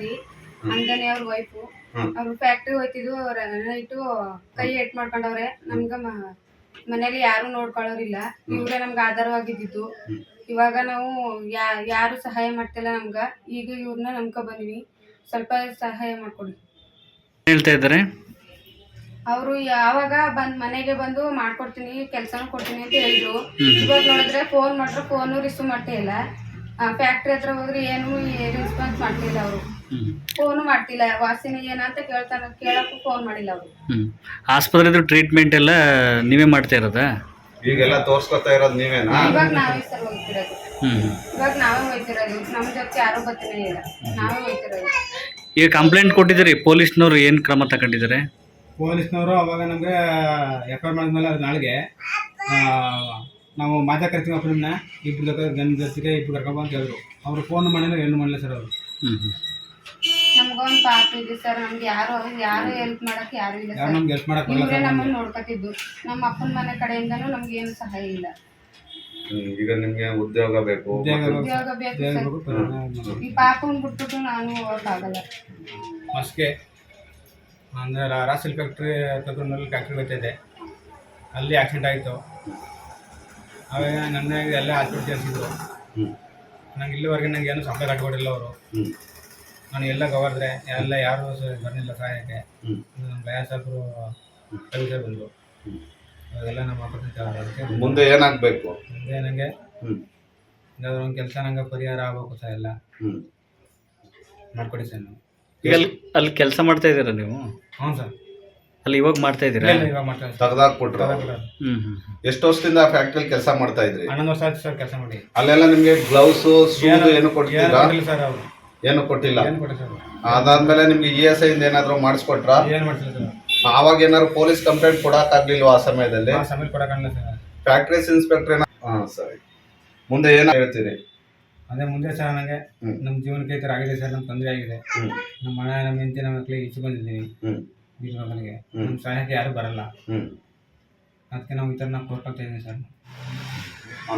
ಅಂಜಲಿ ಅಂದನೆ ಅವ್ರ ವೈಫು ಅವ್ರ ಫ್ಯಾಕ್ಟ್ರಿ ಅವ್ರ ನೈಟು ಕೈ ಏಟ್ ಮಾಡ್ಕೊಂಡವ್ರೆ. ನಮ್ಗ ಮ- ಮನೇಲಿ ಯಾರು ನೋಡ್ಕೊಳ್ಳೋರಿಲ್ಲ. ಇವ್ರೆ ನಮ್ಗೆ ಆಧಾರವಾಗಿದ್ದಿದ್ದು. ಇವಾಗ ನಾವು ಯಾ ಯಾರು ಸಹಾಯ ಮಾಡ್ತಿಲ್ಲ ನಮ್ಗ. ಈಗ ಇವ್ರನ್ನ ನಂಬ್ಕೊ ಬಂದ್ವಿ ಸ್ವಲ್ಪ ಸಹಾಯ ಮಾಡ್ಕೊಡಿ. ಹೇಳ್ತಾ ಇದ್ದಾರೆ? ಅವರು ಯಾವಾಗ ಬಂದ್ ಮನೆಗೆ ಬಂದು ಮಾಡ್ಕೊಡ್ತೀನಿ ಕೆಲಸನೂ ಕೊಡ್ತೀನಿ ಅಂತ ಹೇಳಿದ್ರು. ಇವಾಗ ನೋಡಿದ್ರೆ ಫೋನ್ ಮಾಡಿದ್ರೆ ಫೋನು ರಿಸೀವ್ ಮಾಡ್ತಾ ಇಲ್ಲ. ಫ್ಯಾಕ್ಟ್ರಿ ಹತ್ರ ಹೋದ್ರೆ ಏನು ರೆಸ್ಪಾನ್ಸ್ ಮಾಡ್ತಿಲ್ಲ ಅವರು. ಫೋನು ಮಾಡ್ತಿಲ್ಲ. ವಾಸಿನ ಏನಂತ ಕೇಳ್ತಾನ ಕೇಳಕ್ಕೂ ಫೋನ್ ಮಾಡಿಲ್ಲ ಅವರು. ಹ್ಮ್. ಆಸ್ಪತ್ರೆದು ಟ್ರೀಟ್ಮೆಂಟ್ ಎಲ್ಲ ನೀವೇ ಮಾಡ್ತಾ ಇರೋದಾ? ಈಗೆಲ್ಲ ತೋರ್ಸ್ಕೊತಾ ಇರೋದು ನೀವೇನಾ? ಇವಾಗ ನಾವೇ ಸರ್ ಹೋಗ್ತಿರೋದು. ಹ್ಮ್. ಇವಾಗ ನಾವೇ ಹೋಗ್ತಿರೋದು. ನಮ್ಮ ಜೊತೆ ಯಾರೂ ಬರ್ತಾನೆ ಇಲ್ಲ ನಾವೇ ಹೋಗ್ತಿರೋದು. ಈಗ ಕಂಪ್ಲೇಂಟ್ ಕೊಟ್ಟಿದ್ದೀರಿ ಪೊಲೀಸ್ನವರು ಏನು ಕ್ರಮ ತಗೊಂಡಿದ್ದಾರೆ? ಪೊಲೀಸ್ನವರು ಅವಾಗ ನಮಗೆ ಎಫ್ ಐ ಮಾಡಿದ್ಮೇಲೆ ಅದು ನಾಳೆಗೆ ಆ, ನಾವು ಮಾತಾ ಕರ್ತೀವಿ ಅಪ್ಪನ ಇಬ್ಬರು ಜೊತೆ ಗನ್ ಜೊತೆಗೆ ಇಬ್ಬರು ಕರ್ಕೊಂಬಂತ ಹೇಳಿದ್ರು ಅವರು ಫೋನ್ ಮಾಡಿದ್ರೆ ಹೆಣ್ಣು ಮಾಡಲಿಲ್ಲ ಸರ್ ಅವರು. ಹ್ಞೂ ಹ್ಮ್. ನಮ್ಗೊಂದು ಪಾಪ ಇದೆ ಸರ್ ನಮ್ಗೆ ಯಾರು ಯಾರು ಹೆಲ್ಪ್ ಮಾಡಕ್ ಯಾರು ಇಲ್ಲ ಯಾರು ಸರ್. ನಮ್ಗೆ ಹೆಲ್ಪ್ ಮಾಡಕ್ಕೆ ಬರಲ್ಲ ಇವ್ರೇ ಸರ್ ನಮ್ಮನ್ನ ನೋಡ್ಕೊತಿದ್ದು ನಮ್ಮ ಅಪ್ಪನ ಮನೆ ಕಡೆಯಿಂದನೂ ನಮ್ಗೆ ಏನು ಸಹಾಯ ಇಲ್ಲ. ಹ್ಮ್, ಈಗ ನಿಮ್ಗೆ ಉದ್ಯೋಗ ಬೇಕು ಉದ್ಯೋಗ ಬೇಕು. ಉದ್ಯೋಗ ಈ ಪಾಪನ್ ಬಿಟ್ಬಿಟ್ಟು ನಾನು ಹೋಗಕ್ಕಾಗಲ್ಲ. ಮಸ್ಕೆ ಅಂದರೆ ರಾಸಲ್ ಫ್ಯಾಕ್ಟ್ರಿ ತಗೊಂಡಲ್ಲಿ ಫ್ಯಾಕ್ಟ್ರಿ ಬರ್ತಿದ್ದೆ ಅಲ್ಲಿ ಆಕ್ಸಿಡೆಂಟ್ ಆಯಿತು. ಅವಾಗ ನನ್ನ ಎಲ್ಲ ಹಾಸ್ಪಿಟಲ್ ಸೇರಿಸಿದ್ರು. ಹ್ಮ್. ನಂಗೆ ಇಲ್ಲಿವರೆಗೆ ನಂಗೆ ಏನು ಸಂಬಳ ಕಟ್ಕೊಡಿಲ್ಲ ಅವರು. ಹ್ಮ್. ನಾನು ಎಲ್ಲ ಕವರ್ದ್ರೆ ಎಲ್ಲ ಯಾರು ಬರ್ಲಿಲ್ಲ ಸಹಾಯಕ್ಕೆ. ನಮ್ಮ ಭಯ ಸಾಹೇಬರು ಕವಿಸರ್ ಬಂದರು ಅದೆಲ್ಲ ನಮ್ಮ ಅಪರ್ಚುನಿಟಿ ಅದಕ್ಕೆ ಮುಂದೆ ಏನಾಗಬೇಕು? ಮುಂದೆ ನನಗೆ ಹ್ಞೂ ಏನಾದ್ರು ಒಂದು ಕೆಲಸ ನಂಗೆ ಪರಿಹಾರ ಆಗಬೇಕು ಸರ್ ಎಲ್ಲ. ಮಾಡ್ಕೊಡಿ ಸರ್ ನೀವು ಈಗ ಅಲ್ಲಿ ಅಲ್ಲಿ ಕೆಲಸ ಮಾಡ್ತಾ ಇದ್ದೀರಾ ನೀವು? ಹ್ಞೂ ಸರ್. ಅಲ್ಲಿ ಇವಾಗ ಮಾಡ್ತಾ ಇದ್ದೀರಾ? ಇಲ್ಲ ಇವಾಗ ಮಾಡ್ತಾ ಸರ್. ಹ್ಞೂ ಹ್ಞೂ. ಎಷ್ಟು ವರ್ಷದಿಂದ ಫ್ಯಾಕ್ಟ್ರಿ ಕೆಲಸ ಮಾಡ್ತಾ ಇದ್ರಿ? ಹನ್ನೊಂದು ವರ್ಷ ಆಯ್ತು ಸರ್ ಕೆಲಸ ಮಾಡಿ. ಅಲ್ಲೆಲ್ಲ ನಿಮಗೆ ಗ್ಲೌಸು ಶೂಸ್ ಏನು ಕೊಡ್ತೀರಾ ಸರ್ ಅವರು. ಏನು ಕೊಟ್ಟಿಲ್ಲ. ಏನು ಕೊಟ್ಟಿಲ್ಲ ಸರ್? ಅದಾದ್ಮೇಲೆ ನಿಮ್ಗೆ ಇ ಎಸ್ ಐ ಇಂದ ಏನಾದ್ರು ಮಾಡಿಸ್ಕೊಟ್ರ? ಏನು ಮಾಡ್ತಿಲ್ಲ ಸರ್. ಆವಾಗ ಏನಾದ್ರು ಪೊಲೀಸ್ ಕಂಪ್ಲೇಂಟ್ ಕೊಡಕ್ ಆಗ್ಲಿಲ್ವಾ ಆ ಸಮಯದಲ್ಲಿ? ಆ ಸಮಯ ಕೊಡೋಕ್ಕಾಗಲ್ಲ ಸರ್. ಫ್ಯಾಕ್ಟ್ರೀಸ್ ಇನ್ಸ್ಪೆಕ್ಟರ್ ಹಾಂ ಸರಿ. ಮುಂದೆ ಏನ ಹೇಳ್ತೀರಿ? ಅದೇ ಮುಂದೆ ಸರ್ ನನಗೆ ಹ್ಮ್. ನಮ್ಮ ಜೀವನಕ್ಕೆ ಈ ಥರ ಆಗಿದೆ ಸರ್ ನಮ್ಮ ತೊಂದರೆ ಆಗಿದೆ. ಹ್ಮ್. ನಮ್ಮ ಮನೆ ನಮ್ಮ ಹೆಂಡತಿ ನಮ್ಮ ಮಕ್ಕಳಿಗೆ ಈಚೆ ಬಂದಿದ್ದೀನಿ ಹ್ಮ್. ಬೀರ್ ಮಗನಿಗೆ ಹ್ಮ್. ನಮ್ಮ ಸಹಾಯಕ್ಕೆ ಯಾರು ಬರಲ್ಲ. ಹ್ಮ್. ಅದಕ್ಕೆ ನಾವು ಈ ಥರ ನಾವು ಕೋರ್ಕೊಳ್ತಾ ಇದ್ದೀವಿ ಸರ್.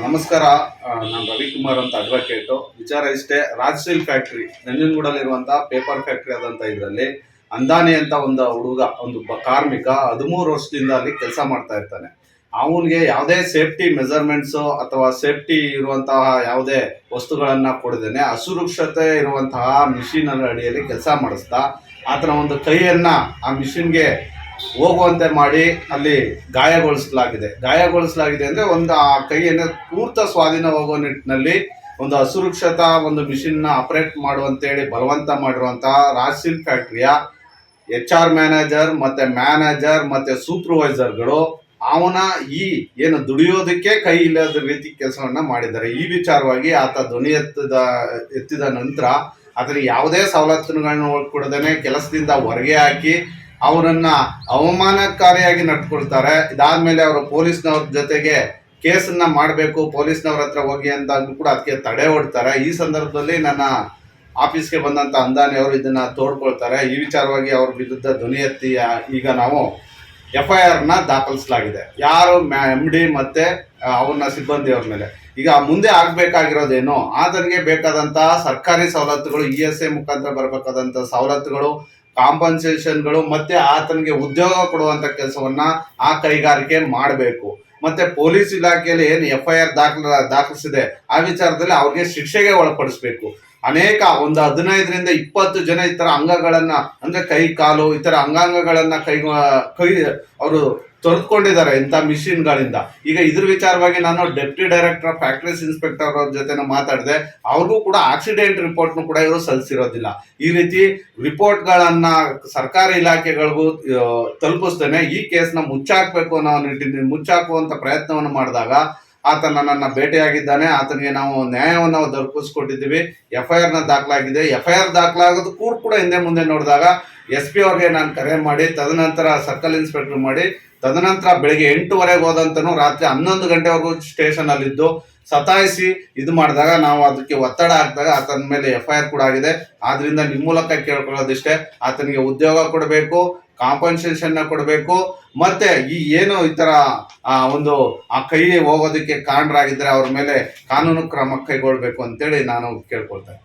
ನಮಸ್ಕಾರ. ನಾನು ರವಿಕುಮಾರ್ ಅಂತ ಅಡ್ವೊಕೇಟು. ವಿಚಾರ ಇಷ್ಟೇ ರಾಜ್ಸೀಲ್ ಫ್ಯಾಕ್ಟ್ರಿ ನಂಜನಗೂಡಲ್ಲಿರುವಂತಹ ಪೇಪರ್ ಫ್ಯಾಕ್ಟ್ರಿ ಆದಂಥ ಇದರಲ್ಲಿ ಅಂದಾನಿ ಅಂತ ಒಂದು ಹುಡುಗ, ಒಂದು ಕಾರ್ಮಿಕ ಹದಿಮೂರು ವರ್ಷದಿಂದ ಅಲ್ಲಿ ಕೆಲಸ ಮಾಡ್ತಾ ಇರ್ತಾನೆ. ಅವನಿಗೆ ಯಾವುದೇ ಸೇಫ್ಟಿ ಮೆಜರ್ಮೆಂಟ್ಸು ಅಥವಾ ಸೇಫ್ಟಿ ಇರುವಂತಹ ಯಾವುದೇ ವಸ್ತುಗಳನ್ನು ಕೊಡದೇನೆ ಅಸುರಕ್ಷತೆ ಇರುವಂತಹ ಮಿಷಿನ್ ಅಡಿಯಲ್ಲಿ ಕೆಲಸ ಮಾಡಿಸ್ತಾ, ಆತನ ಒಂದು ಕೈಯನ್ನ ಆ ಮಿಷಿನ್ಗೆ ಹೋಗುವಂತೆ ಮಾಡಿ ಅಲ್ಲಿ ಗಾಯಗೊಳಿಸಲಾಗಿದೆ. ಗಾಯಗೊಳಿಸಲಾಗಿದೆ ಅಂದ್ರೆ ಒಂದು ಆ ಕೈಯನ್ನು ಪೂರ್ತ ಸ್ವಾಧೀನ ಹೋಗುವ ನಿಟ್ಟಿನಲ್ಲಿ ಒಂದು ಅಸುರಕ್ಷತ ಒಂದು ಮಿಷಿನ್ನ ಆಪರೇಟ್ ಮಾಡುವಂತೇಳಿ ಬಲವಂತ ಮಾಡಿರುವಂತಹ ರಾಜಸಿಲ್ ಫ್ಯಾಕ್ಟ್ರಿಯ ಎಚ್ ಆರ್ ಮ್ಯಾನೇಜರ್ ಮತ್ತೆ ಮ್ಯಾನೇಜರ್ ಮತ್ತೆ ಸೂಪರ್ವೈಸರ್ಗಳು ಅವನ ಈ ಏನು ದುಡಿಯೋದಕ್ಕೆ ಕೈ ಇಲ್ಲದ ರೀತಿ ಕೆಲಸವನ್ನ ಮಾಡಿದ್ದಾರೆ. ಈ ವಿಚಾರವಾಗಿ ಆತ ಧ್ವನಿ ಎತ್ತದ, ಎತ್ತಿದ ನಂತರ ಆತನಿಗೆ ಯಾವುದೇ ಸವಲತ್ತುಗಳನ್ನು ಕೊಡದೇನೆ ಕೆಲಸದಿಂದ ಹೊರಗೆ ಹಾಕಿ ಅವರನ್ನ ಅವಮಾನಕಾರಿಯಾಗಿ ನಡ್ಕೊಳ್ತಾರೆ. ಇದಾದ್ಮೇಲೆ ಅವರು ಪೊಲೀಸ್ನವ್ರ ಜೊತೆಗೆ ಕೇಸನ್ನ ಮಾಡಬೇಕು, ಪೊಲೀಸ್ನವ್ರ ಹತ್ರ ಹೋಗಿ ಅಂತಾದ್ರೂ ಕೂಡ ಅದಕ್ಕೆ ತಡೆ ಹೊಡ್ತಾರೆ. ಈ ಸಂದರ್ಭದಲ್ಲಿ ನನ್ನ ಆಫೀಸ್ಗೆ ಬಂದಂತ ಅಂದಾನಿ ಅವರು ಇದನ್ನ ತೋಡ್ಕೊಳ್ತಾರೆ. ಈ ವಿಚಾರವಾಗಿ ಅವ್ರ ವಿರುದ್ಧ ಧ್ವನಿ ಎತ್ತಿ ಈಗ ನಾವು ಎಫ್ ಐ ಆರ್ನ ದಾಖಲಿಸಲಾಗಿದೆ. ಯಾರು ಎಂ ಡಿ ಮತ್ತೆ ಅವ್ರನ್ನ ಸಿಬ್ಬಂದಿಯವ್ರ ಮೇಲೆ. ಈಗ ಮುಂದೆ ಆಗ್ಬೇಕಾಗಿರೋದೇನು? ಆತನಿಗೆ ಬೇಕಾದಂತಹ ಸರ್ಕಾರಿ ಸವಲತ್ತುಗಳು, ಇ ಎಸ್ ಐ ಮುಖಾಂತರ ಬರಬೇಕಾದಂತ ಸವಲತ್ತುಗಳು ಕಾಂಪನ್ಸೇಷನ್ಗಳು ಮತ್ತೆ ಆತನಿಗೆ ಉದ್ಯೋಗ ಕೊಡುವಂತ ಕೆಲಸವನ್ನ ಆ ಕೈಗಾರಿಕೆ ಮಾಡಬೇಕು. ಮತ್ತೆ ಪೊಲೀಸ್ ಇಲಾಖೆಯಲ್ಲಿ ಏನು ಎಫ್ ಐ ಆರ್ ದಾಖಲ ದಾಖಲಿಸಿದೆ, ಆ ವಿಚಾರದಲ್ಲಿ ಅವ್ರಿಗೆ ಶಿಕ್ಷೆಗೆ ಒಳಪಡಿಸಬೇಕು. ಅನೇಕ ಒಂದು ಹದಿನೈದರಿಂದ ಇಪ್ಪತ್ತು ಜನ ಈ ತರ ಅಂಗಗಳನ್ನ, ಅಂದ್ರೆ ಕೈ, ಕಾಲು, ಈ ಥರ ಅಂಗಾಂಗಗಳನ್ನು ಕೈ ಕೈ ಅವರು ತೊರೆದುಕೊಂಡಿದ್ದಾರೆ ಇಂಥ ಮಿಷಿನ್ಗಳಿಂದ. ಈಗ ಇದ್ರ ವಿಚಾರವಾಗಿ ನಾನು deputy director of factories inspector ಅವ್ರ ಜೊತೆ ಮಾತಾಡಿದೆ. ಅವ್ರಿಗೂ ಕೂಡ ಆಕ್ಸಿಡೆಂಟ್ ರಿಪೋರ್ಟ್ನು ಕೂಡ ಇವರು ಸಲ್ಲಿಸಿರೋದಿಲ್ಲ. ಈ ರೀತಿ ರಿಪೋರ್ಟ್ಗಳನ್ನು ಸರ್ಕಾರಿ ಇಲಾಖೆಗಳಿಗೂ ತಲುಪಿಸ್ತೇನೆ ಈ ಕೇಸ್ನ ಮುಚ್ಚಾಕಬೇಕು ಅನ್ನೋ ನಿಟ್ಟಿನಲ್ಲಿ ಮುಚ್ಚಾಕುವಂತ ಪ್ರಯತ್ನವನ್ನು ಮಾಡಿದಾಗ ಆತ ನನ್ನನ್ನು ಭೇಟಿಯಾಗಿದ್ದಾನೆ ಆತನಿಗೆ ನಾವು ನ್ಯಾಯವನ್ನು ದೊರಕಿಸ್ಕೊಟ್ಟಿದ್ದೀವಿ. ಎಫ್ ಐ ಆರ್ನ ದಾಖಲಾಗಿದೆ. ಎಫ್ ಐ ಆರ್ ದಾಖಲಾಗೋದು ಕೂಡ ಹಿಂದೆ ಮುಂದೆ ನೋಡಿದಾಗ ಎಸ್ ಪಿ ಅವ್ರಿಗೆ ನಾನು ಕರೆ ಮಾಡಿ, ತದನಂತರ ಸರ್ಕಲ್ ಇನ್ಸ್ಪೆಕ್ಟರ್ ಮಾಡಿ, ತದನಂತರ ಬೆಳಿಗ್ಗೆ ಎಂಟುವರೆಗೆ ಹೋದಂತನು ರಾತ್ರಿ ಹನ್ನೊಂದು ಗಂಟೆವರೆಗೂ ಸ್ಟೇಷನ್ ಅಲ್ಲಿದ್ದು ಸತಾಯಿಸಿ ಇದು ಮಾಡಿದಾಗ ನಾವು ಅದಕ್ಕೆ ಒತ್ತಡ ಹಾಕಿದಾಗ ಆತನ ಮೇಲೆ ಎಫ್ ಐ ಆರ್ ಕೂಡ ಆಗಿದೆ. ಆದ್ರಿಂದ ನಿಮ್ಮ ಮೂಲಕ ಕೇಳ್ಕೊಳ್ಳೋದಿಷ್ಟೇ, ಆತನಿಗೆ ಉದ್ಯೋಗ ಕೊಡಬೇಕು ಕಾಂಪನ್ಸೇಷನ್ ಕೊಡಬೇಕು, ಮತ್ತೆ ಈ ಏನು ಈ ಆ, ಒಂದು, ಆ ಕೈ ಹೋಗೋದಕ್ಕೆ ಕಾರಣರಾಗಿದ್ದರೆ ಅವ್ರ ಮೇಲೆ ಕಾನೂನು ಕ್ರಮ ಕೈಗೊಳ್ಬೇಕು ಅಂತೇಳಿ ನಾನು ಕೇಳ್ಕೊಳ್ತೇನೆ